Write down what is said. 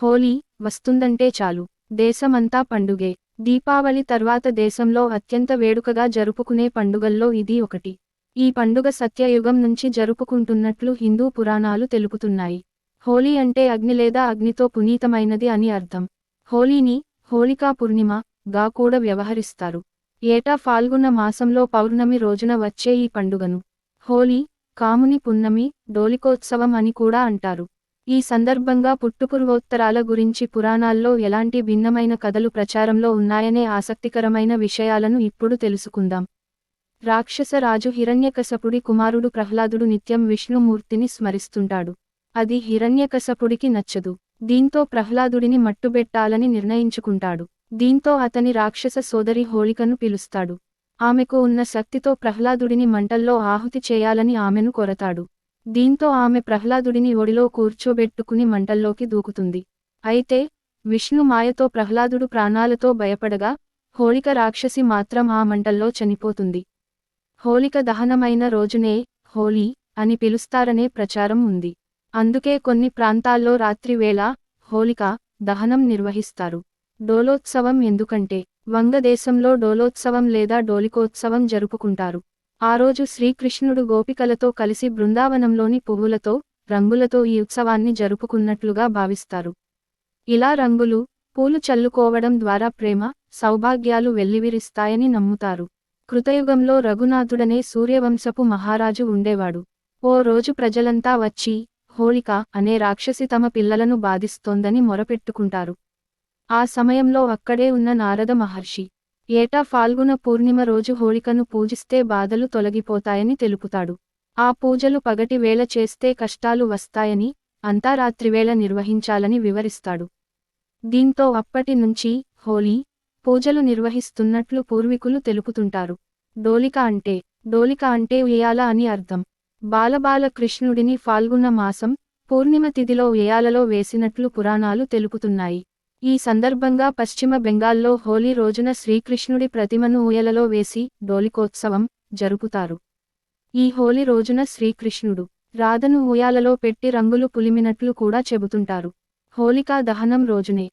హోలీ వస్తుందంటే చాలు. దేశమంతా పండుగే. దీపావళి తర్వాత దేశంలో అత్యంత వేడుకగా జరుపుకునే పండుగల్లో ఇది ఒకటి. ఈ పండుగ సత్యయుగం నుంచి జరుపుకుంటున్నట్లు హిందూ పురాణాలు తెలుపుతున్నాయి. హోలీ అంటే అగ్ని లేదా అగ్నితో పునీతమైనది అని అర్థం. హోలీని హోళికా పూర్ణిమ గా కూడా వ్యవహరిస్తారు. ఏటా ఫాల్గుణ మాసంలో పౌర్ణమి రోజున వచ్చే ఈ పండుగను హోలీ కాముని పున్నమి డోలికోత్సవం అని కూడా అంటారు. ఈ సందర్భంగా పుట్టుపూర్వోత్తరాల గురించి పురాణాల్లో ఎలాంటి భిన్నమైన కథలు ప్రచారంలో ఉన్నాయనే ఆసక్తికరమైన విషయాలను ఇప్పుడు తెలుసుకుందాం. రాక్షసరాజు హిరణ్యకశపుడి కుమారుడు ప్రహ్లాదుడు నిత్యం విష్ణుమూర్తిని స్మరిస్తుంటాడు. అది హిరణ్యకశపుడికి నచ్చదు. దీంతో ప్రహ్లాదుడిని మట్టుబెట్టాలని నిర్ణయించుకుంటాడు. దీంతో అతని రాక్షస సోదరి హోళికను పిలుస్తాడు. ఆమెకు ఉన్న శక్తితో ప్రహ్లాదుడిని మంటల్లో ఆహుతి చేయాలని ఆమెను కొరతాడు. దీంతో ఆమె ప్రహ్లాదుడిని ఒడిలో కూర్చోబెట్టుకుని మంటల్లోకి దూకుతుంది. అయితే విష్ణు మాయతో ప్రహ్లాదుడు ప్రాణాలతో భయపడగా హోళిక రాక్షసి మాత్రం ఆ మంటల్లో చనిపోతుంది. హోళిక దహనమైన రోజునే హోలీ అని పిలుస్తారనే ప్రచారం ఉంది. అందుకే కొన్ని ప్రాంతాల్లో రాత్రివేళ హోళిక దహనం నిర్వహిస్తారు. డోలోత్సవం ఎందుకంటే వంగదేశంలో డోలోత్సవం లేదా డోలికోత్సవం జరుపుకుంటారు. ఆ రోజు శ్రీకృష్ణుడు గోపికలతో కలిసి బృందావనంలోని పువ్వులతో రంగులతో ఈ ఉత్సవాన్ని జరుపుకున్నట్లుగా భావిస్తారు. ఇలా రంగులు పూలు చల్లుకోవడం ద్వారా ప్రేమ సౌభాగ్యాలు వెల్లివిరిస్తాయని నమ్ముతారు. కృతయుగంలో రఘునాథుడనే సూర్యవంశపు మహారాజు ఉండేవాడు. ఓ రోజు ప్రజలంతా వచ్చి హోళిక అనే రాక్షసి తమ పిల్లలను బాధిస్తోందని మొరపెట్టుకుంటారు. ఆ సమయంలో అక్కడే ఉన్న నారద మహర్షి ఏటా ఫాల్గుణ పూర్ణిమ రోజు హోళికను పూజిస్తే బాధలు తొలగిపోతాయని తెలుపుతాడు. ఆ పూజలు పగటి వేళ చేస్తే కష్టాలు వస్తాయని అంతా రాత్రివేళ నిర్వహించాలని వివరిస్తాడు. దీంతో అప్పటి నుంచి హోలీ పూజలు నిర్వహిస్తున్నట్లు పూర్వీకులు తెలుపుతుంటారు. డోలిక అంటే డోలిక అంటే ఉయ్యాల అని అర్థం. బాలబాల కృష్ణుడిని ఫాల్గుణ మాసం పూర్ణిమ తిథిలో ఉయ్యాలలో వేసినట్లు పురాణాలు తెలుపుతున్నాయి. ఈ సందర్భంగా పశ్చిమ బెంగాల్లో హోలీ రోజున శ్రీకృష్ణుడి ప్రతిమను ఊయలలో వేసి డోలికోత్సవం జరుపుతారు. ఈ హోలీ రోజున శ్రీకృష్ణుడు రాధను ఊయాలలో పెట్టి రంగులు పులిమినట్లు కూడా చెబుతుంటారు. హోలికా దహనం రోజునే